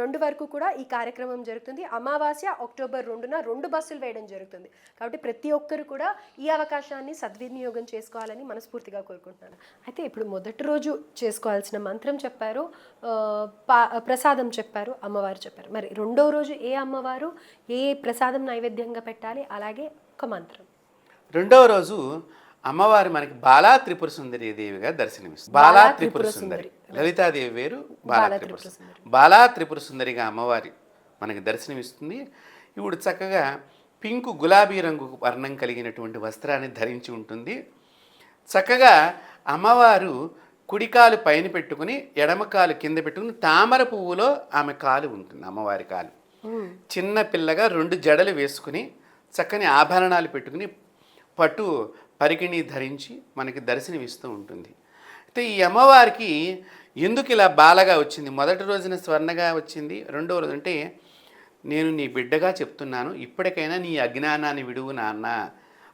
రెండు వరకు కూడా ఈ కార్యక్రమం జరుగుతుంది. అమావాస్య అక్టోబర్ రెండున రెండు బస్సులు వేయడం జరుగుతుంది. కాబట్టి ప్రతి ఒక్కరు కూడా ఈ అవకాశాన్ని సద్వినియోగం చేసుకోవాలని మనస్ఫూర్తిగా కోరుకుంటున్నాను. అయితే ఇప్పుడు మొదటి రోజు చేసుకోవాల్సిన మంత్రం చెప్పారు పా ప్రసాదం చెప్పారు అమ్మవారు చెప్పారు. మరి రెండో రోజు ఏ అమ్మవారు ఏ ప్రసాదం నైవేద్యంగా పెట్టాలి? అలాగే ఒక మంత్రం. రెండవ రోజు అమ్మవారి మనకి బాలా త్రిపుర సుందరి దేవిగా దర్శనమిస్తుంది. బాలా త్రిపుర సుందరి లలితాదేవి వేరు బాలా త్రిపుర సుందరి బాలా త్రిపుర సుందరిగా అమ్మవారి మనకి దర్శనమిస్తుంది. ఇప్పుడు చక్కగా పింక్ గులాబీ రంగు వర్ణం కలిగినటువంటి వస్త్రాన్ని ధరించి ఉంటుంది. చక్కగా అమ్మవారు కుడికాలు పైన పెట్టుకుని ఎడమ కాలు కింద పెట్టుకుని తామర పువ్వులో ఆమె కాలు ఉంటుంది అమ్మవారి కాలు. చిన్న పిల్లగా రెండు జడలు వేసుకుని చక్కని ఆభరణాలు పెట్టుకుని పట్టు పరికిణి ధరించి మనకి దర్శనమిస్తూ ఉంటుంది. అయితే ఈ అమ్మవారికి ఎందుకు ఇలా బాలగా వచ్చింది? మొదటి రోజున స్వర్ణగా వచ్చింది రెండవ రోజు అంటే నేను నీ బిడ్డగా చెప్తున్నాను ఇప్పటికైనా నీ అజ్ఞానాన్ని విడువు నాన్న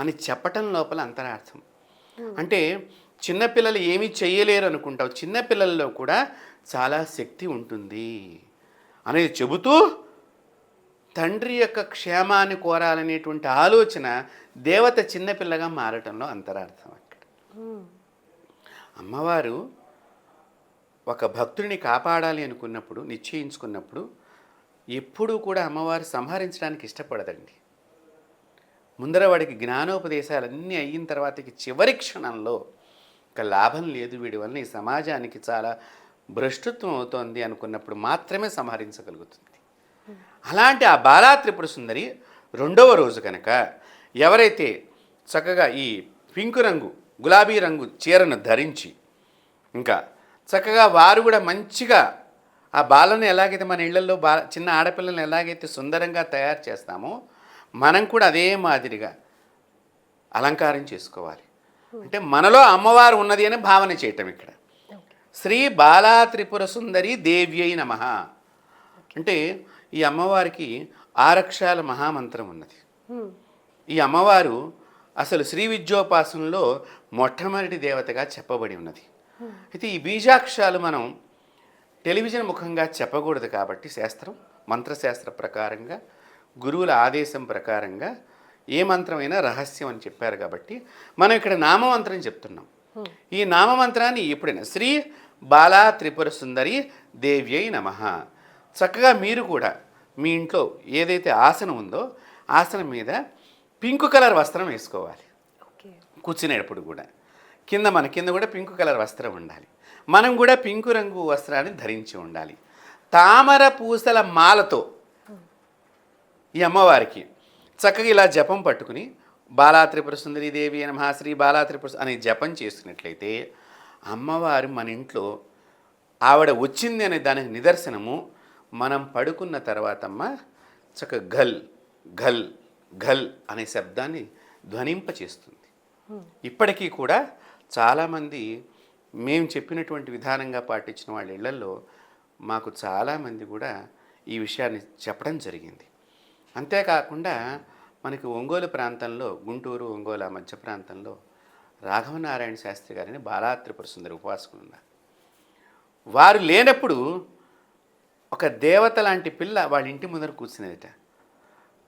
అని చెప్పటం లోపల అంతరార్థం. అంటే చిన్నపిల్లలు ఏమీ చెయ్యలేరు అనుకుంటావు చిన్నపిల్లల్లో కూడా చాలా శక్తి ఉంటుంది అనేది చెబుతూ తండ్రి యొక్క క్షేమాన్ని కోరాలనేటువంటి ఆలోచన దేవత చిన్నపిల్లగా మారటంలో అంతరార్థం అక్కడ. అమ్మవారు ఒక భక్తుడిని కాపాడాలి అనుకున్నప్పుడు నిశ్చయించుకున్నప్పుడు ఎప్పుడూ కూడా అమ్మవారు సంహరించడానికి ఇష్టపడదండి. ముందర వాడికి జ్ఞానోపదేశాలన్నీ అయిన తర్వాతకి చివరి క్షణంలో ఒక లాభం లేదు వీడి వల్ల ఈ సమాజానికి చాలా భ్రష్టుత్వం అవుతోంది అనుకున్నప్పుడు మాత్రమే సంహరించగలుగుతుంది. అలాంటి ఆ బాలా త్రిపుర సుందరి రెండవ రోజు కనుక ఎవరైతే చక్కగా ఈ పింకు రంగు గులాబీ రంగు చీరను ధరించి ఇంకా చక్కగా వారు కూడా మంచిగా ఆ బాలను ఎలాగైతే మన ఇళ్ళలో బా చిన్న ఆడపిల్లలను ఎలాగైతే సుందరంగా తయారు చేస్తామో మనం కూడా అదే మాదిరిగా అలంకారం చేసుకోవాలి. అంటే మనలో అమ్మవారు ఉన్నది అని భావన చేయటం ఇక్కడ. శ్రీ బాలా త్రిపుర సుందరి దేవ్యై నమ. అంటే ఈ అమ్మవారికి ఆరక్షాల మహామంత్రం ఉన్నది. ఈ అమ్మవారు అసలు శ్రీ విద్యోపాసనలో మొట్టమొదటి దేవతగా చెప్పబడి ఉన్నది. అయితే ఈ బీజాక్షరాలు మనం టెలివిజన్ ముఖంగా చెప్పకూడదు కాబట్టి శాస్త్రం మంత్రశాస్త్ర ప్రకారంగా గురువుల ఆదేశం ప్రకారంగా ఏ మంత్రమైనా రహస్యం అని చెప్పారు కాబట్టి మనం ఇక్కడ నామమంత్రం చెప్తున్నాం. ఈ నామమంత్రాన్ని ఎప్పుడైనా శ్రీ బాలా త్రిపుర సుందరి దేవ్యై నమ చక్కగా మీరు కూడా మీ ఇంట్లో ఏదైతే ఆసనం ఉందో ఆసనం మీద పింక్ కలర్ వస్త్రం వేసుకోవాలి. ఓకే. కూర్చునేటప్పుడు కూడా. కింద మన కింద కూడా పింక్ కలర్ వస్త్రం ఉండాలి. మనం కూడా పింకు రంగు వస్త్రాన్ని ధరించి ఉండాలి. తామర పూసల మాలతో ఈ అమ్మవారికి చక్కగా ఇలా జపం పట్టుకుని బాలా త్రిపుర సుందరి దేవి నమ శ్రీ బాలా త్రిపుర సు- అనే జపం చేస్తున్నట్లయితే అమ్మవారు మన ఇంట్లో ఆవిడ వచ్చింది అనే దానికి నిదర్శనము మనం పడుకున్న తర్వాతమ్మ చక్క ఘల్ ఘల్ ఘల్ అనే శబ్దాన్ని ధ్వనింపచేస్తుంది. ఇప్పటికీ కూడా చాలామంది మేము చెప్పినటువంటి విధానంగా పాటించిన వాళ్ళ ఇళ్ళలో మాకు చాలామంది కూడా ఈ విషయాన్ని చెప్పడం జరిగింది. అంతేకాకుండా మనకి ఒంగోలు ప్రాంతంలో గుంటూరు ఒంగోలు మధ్య ప్రాంతంలో రాఘవనారాయణ శాస్త్రి గారిని బాలా త్రిపుర సుందరి ఉపాసకులు ఉన్నారు. వారు లేనప్పుడు ఒక దేవత లాంటి పిల్ల వాళ్ళ ఇంటి ముందర కూర్చునేదట.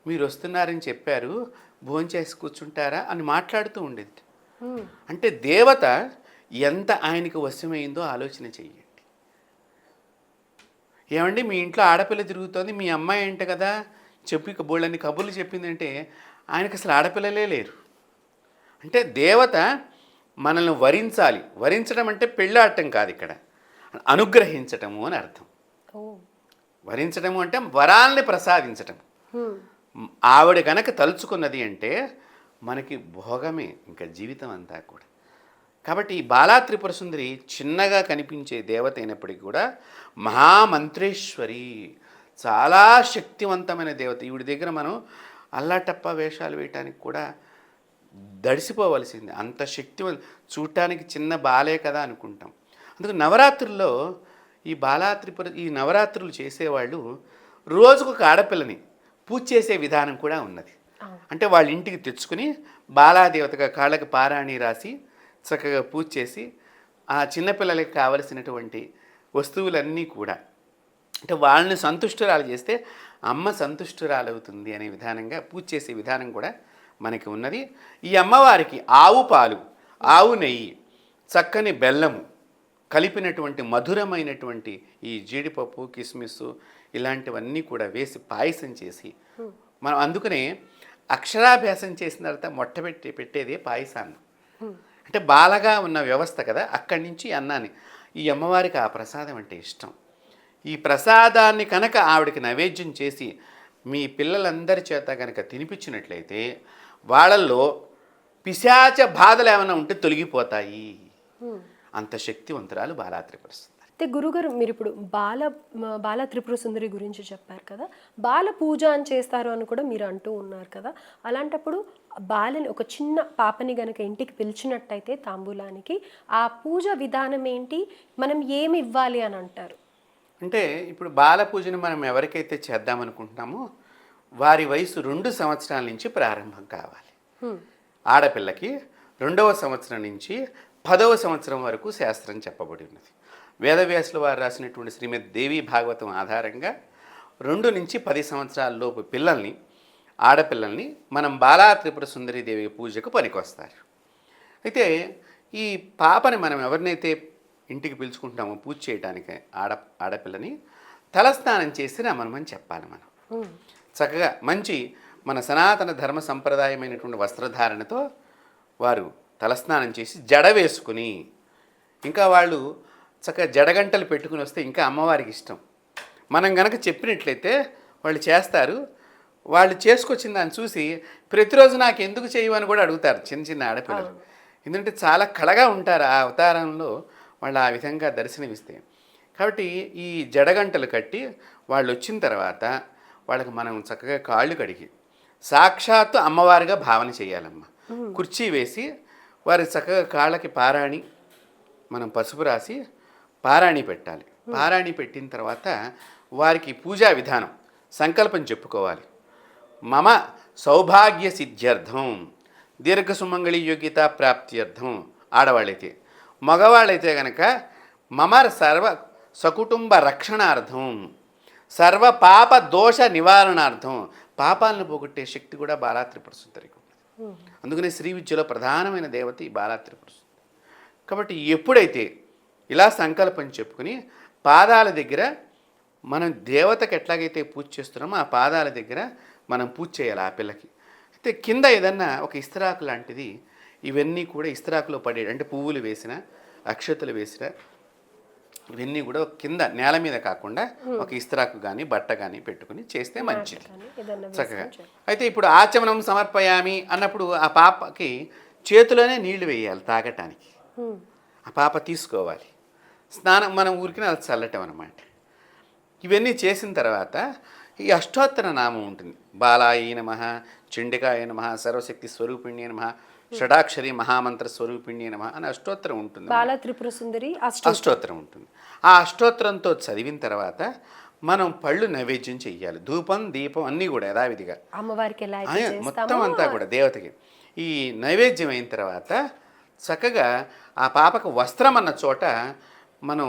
మీరు వస్తున్నారని చెప్పారు భోంచేసి కూర్చుంటారా? అని మాట్లాడుతూ ఉండేది. అంటే దేవత ఎంత ఆయనకు వశమైందో ఆలోచన చెయ్యండి. ఏమండి మీ ఇంట్లో ఆడపిల్ల తిరుగుతోంది మీ అమ్మాయి ఏంట కదా? చెప్పి బోళ్ళని కబుర్లు చెప్పిందంటే ఆయనకు అసలు ఆడపిల్లలే లేరు. అంటే దేవత మనల్ని వరించాలి. వరించడం అంటే పెళ్ళాడటం కాదు ఇక్కడ. అనుగ్రహించటము అని అర్థం. వరించడము అంటే వరాల్ని ప్రసాదించటం. ఆవిడ కనుక తలుచుకున్నది అంటే మనకి భోగమే ఇంకా జీవితం అంతా కూడా. కాబట్టి ఈ బాలా త్రిపుర సుందరి చిన్నగా కనిపించే దేవత అయినప్పటికీ కూడా మహామంత్రేశ్వరి చాలా శక్తివంతమైన దేవత. ఈవిడ దగ్గర మనం అల్లాటప్ప వేషాలు వేయటానికి కూడా దడిసిపోవలసింది. అంత శక్తివంత చూడటానికి చిన్న బాలే కదా అనుకుంటాం. అందుకు నవరాత్రుల్లో ఈ బాలా త్రిపుర ఈ నవరాత్రులు చేసేవాళ్ళు రోజుకు ఒక ఆడపిల్లని పూజ చేసే విధానం కూడా ఉన్నది. అంటే వాళ్ళ ఇంటికి తెచ్చుకుని బాలాదేవతగా కాళ్ళకి పారాణి రాసి చక్కగా పూజ చేసి ఆ చిన్నపిల్లలకి కావలసినటువంటి వస్తువులన్నీ కూడా. అంటే వాళ్ళని సంతుష్టురాలు చేస్తే అమ్మ సంతుష్టురాలవుతుంది అనే విధానంగా పూజ చేసే విధానం కూడా మనకి ఉన్నది. ఈ అమ్మవారికి ఆవు పాలు ఆవు నెయ్యి చక్కని బెల్లము కలిపినటువంటి మధురమైనటువంటి ఈ జీడిపప్పు కిస్మిస్ ఇలాంటివన్నీ కూడా వేసి పాయసం చేసి మనం అందుకనే అక్షరాభ్యాసం చేసిన తర్వాత మొట్టబెట్టి పెట్టేదే పాయసాన్ని. అంటే బాలగా ఉన్న వ్యవస్థ కదా అక్కడి నుంచి అన్నాన్ని. ఈ అమ్మవారికి ఆ ప్రసాదం అంటే ఇష్టం. ఈ ప్రసాదాన్ని కనుక ఆవిడకి నైవేద్యం చేసి మీ పిల్లలందరి చేత కనుక తినిపించినట్లయితే వాళ్ళల్లో పిశాచ బాధలు ఏమైనా ఉంటే తొలగిపోతాయి. అంత శక్తివంతురాలు బాలాత్రిపరుస్తుంది అయితే గురుగారు మీరు ఇప్పుడు బాల బాల త్రిపుర సుందరి గురించి చెప్పారు కదా. బాల పూజ అని చేస్తారు అని కూడా మీరు అంటూ ఉన్నారు కదా. అలాంటప్పుడు బాలని ఒక చిన్న పాపని గనక ఇంటికి పిలిచినట్టయితే తాంబూలానికి ఆ పూజ విధానం ఏంటి? మనం ఏమి ఇవ్వాలి అని అంటారు? అంటే ఇప్పుడు బాల పూజను మనం ఎవరికైతే చేద్దామనుకుంటున్నామో వారి వయసు రెండు సంవత్సరాల నుంచి ప్రారంభం కావాలి. ఆడపిల్లకి రెండవ సంవత్సరం నుంచి పదవ సంవత్సరం వరకు శాస్త్రం చెప్పబడి ఉన్నది. వేదవ్యాసుల వారు రాసినటువంటి శ్రీమద్ దేవి భాగవతం ఆధారంగా రెండు నుంచి పది సంవత్సరాల లోపు పిల్లల్ని ఆడపిల్లల్ని మనం బాలా త్రిపుర సుందరి దేవి పూజకు పనికొస్తారు. అయితే ఈ పాపని మనం ఎవరినైతే ఇంటికి పిలుచుకుంటామో పూజ చేయడానికి ఆడ ఆడపిల్లని తలస్నానం చేసి రమ్మనమని చెప్పాలి మనం. చక్కగా మంచి మన సనాతన ధర్మ సంప్రదాయమైనటువంటి వస్త్రధారణతో వారు తలస్నానం చేసి జడ వేసుకుని ఇంకా వాళ్ళు చక్కగా జడగంటలు పెట్టుకుని వస్తే ఇంకా అమ్మవారికి ఇష్టం. మనం గనక చెప్పినట్లయితే వాళ్ళు చేస్తారు. వాళ్ళు చేసుకొచ్చిన దాన్ని చూసి ప్రతిరోజు నాకు ఎందుకు చేయమని కూడా అడుగుతారు చిన్న చిన్న ఆడపిల్లలు. ఎందుకంటే చాలా కళగా ఉంటారు ఆ అవతారంలో వాళ్ళు ఆ విధంగా దర్శనమిస్తే. కాబట్టి ఈ జడగంటలు కట్టి వాళ్ళు వచ్చిన తర్వాత వాళ్ళకి మనం చక్కగా కాళ్ళు కడిగి సాక్షాత్తు అమ్మవారిగా భావన చేయాలమ్మ. కుర్చీ వేసి వారి చక్కగా కాళ్ళకి పారాణి మనం పసుపు రాసి పారాణి పెట్టాలి. పారాణి పెట్టిన తర్వాత వారికి పూజా విధానం సంకల్పం చెప్పుకోవాలి. మమ సౌభాగ్య సిద్ధ్యర్థం దీర్ఘ సుమంగళి యోగ్యత ప్రాప్త్యర్థం ఆడవాళ్ళైతే. మగవాళ్ళైతే గనక మమ సర్వ సకుటుంబ రక్షణార్థం సర్వ పాప దోష నివారణార్థం. పాపాలను పోగొట్టే శక్తి కూడా బాలా త్రిపుర సుందరికి. అందుకనే శ్రీ విద్యలో ప్రధానమైన దేవత ఈ బాలా కాబట్టి ఎప్పుడైతే ఇలా సంకల్పం చెప్పుకుని పాదాల దగ్గర మనం దేవతకి ఎట్లాగైతే పూజ చేస్తున్నామో ఆ పాదాల దగ్గర మనం పూజ చేయాలి ఆ పిల్లకి. అయితే కింద ఏదన్నా ఒక ఇస్తరాకు లాంటిది ఇవన్నీ కూడా ఇస్తరాకులో పడే అంటే పువ్వులు వేసిన అక్షతలు వేసిన ఇవన్నీ కూడా కింద నేల మీద కాకుండా ఒక ఇస్తరాకు కానీ బట్ట కానీ పెట్టుకుని చేస్తే మంచిది. చక్కగా. అయితే ఇప్పుడు ఆచమనం సమర్పయామి అన్నప్పుడు ఆ పాపకి చేతిలోనే నీళ్ళు వేయాలి తాగటానికి. ఆ పాప తీసుకోవాలి. స్నానం మనం ఊరికి అది చల్లటం అనమాట ఇవన్నీ చేసిన తర్వాత ఈ అష్టోత్తర నామం ఉంటుంది. బాలాయ నమ చండికాయ నమ సర్వశక్తి స్వరూపిణ్య నమ షడాక్షరి మహామంత్ర స్వరూపిణ్య నమ అని అష్టోత్తరం ఉంటుంది బాల త్రిపుర సుందరి అష్ట అష్టోత్తరం ఉంటుంది. ఆ అష్టోత్తరంతో చదివిన తర్వాత మనం పళ్ళు నైవేద్యం చెయ్యాలి. ధూపం దీపం అన్నీ కూడా యథావిధిగా. అమ్మవారికి మొత్తం అంతా కూడా దేవతకి. ఈ నైవేద్యం అయిన తర్వాత చక్కగా ఆ పాపకు వస్త్రం అన్న చోట మనం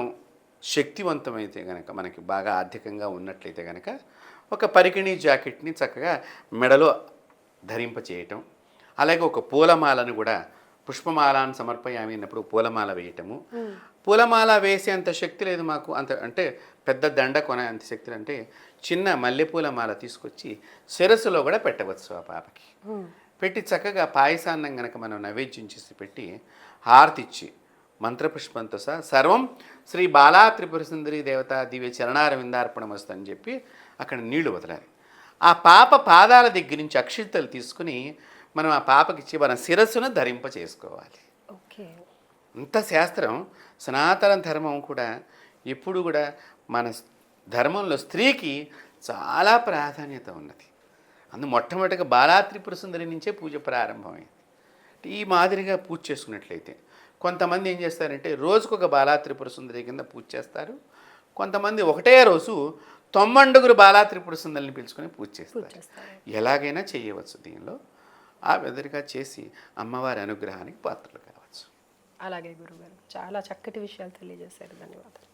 శక్తివంతమైతే కనుక మనకి బాగా ఆర్థికంగా ఉన్నట్లయితే కనుక ఒక పరికిణి జాకెట్ని చక్కగా మెడలో ధరింపచేయటం అలాగే ఒక పూలమాలను కూడా పుష్పమాలను సమర్పయామి అన్నప్పుడు పూలమాల వేయటము. పూలమాల వేసే అంత శక్తి లేదు మాకు. అంత అంటే పెద్ద దండ కొనే అంత శక్తి అంటే చిన్న మల్లెపూల మాల తీసుకొచ్చి శిరస్సులో కూడా పెట్టవచ్చు ఆ పాపకి. పెట్టి చక్కగా పాయసాన్నం గనక మనం నైవేద్యం చేసి పెట్టి హారతి ఇచ్చి మంత్రపుష్పంతో సహా సర్వం శ్రీ బాలా త్రిపుర సుందరి దేవత దివ్య చరణార విందార్పణమస్తు అని చెప్పి అక్కడ నీళ్ళు వదలాలి. ఆ పాప పాదాల దగ్గర నుంచి అక్షింతలు తీసుకుని మనం ఆ పాపకి ఇచ్చి మన శిరస్సును ధరింప చేసుకోవాలి ఓకే. అంత శాస్త్రం సనాతన ధర్మం కూడా ఎప్పుడు కూడా మన ధర్మంలో స్త్రీకి చాలా ప్రాధాన్యత ఉన్నది. అందు మొట్టమొదటిగా బాలాత్రిపుర సుందరి నుంచే పూజ ప్రారంభమైంది. ఈ మాదిరిగా పూజ చేసుకున్నట్లయితే కొంతమంది ఏం చేస్తారంటే రోజుకొక బాలాత్రిపుర సుందరి కింద పూజ చేస్తారు. కొంతమంది ఒకటే రోజు తొమ్మండుగురు బాలాత్రిపుర సుందరిని పిలుచుకొని పూజ చేస్తారు. ఎలాగైనా చేయవచ్చు దీనిలో. ఆ విధంగా చేసి అమ్మవారి అనుగ్రహానికి పాత్రలు కావచ్చు. అలాగే గురుగారు. చాలా చక్కటి విషయాలు తెలియజేశారు. ధన్యవాదాలు.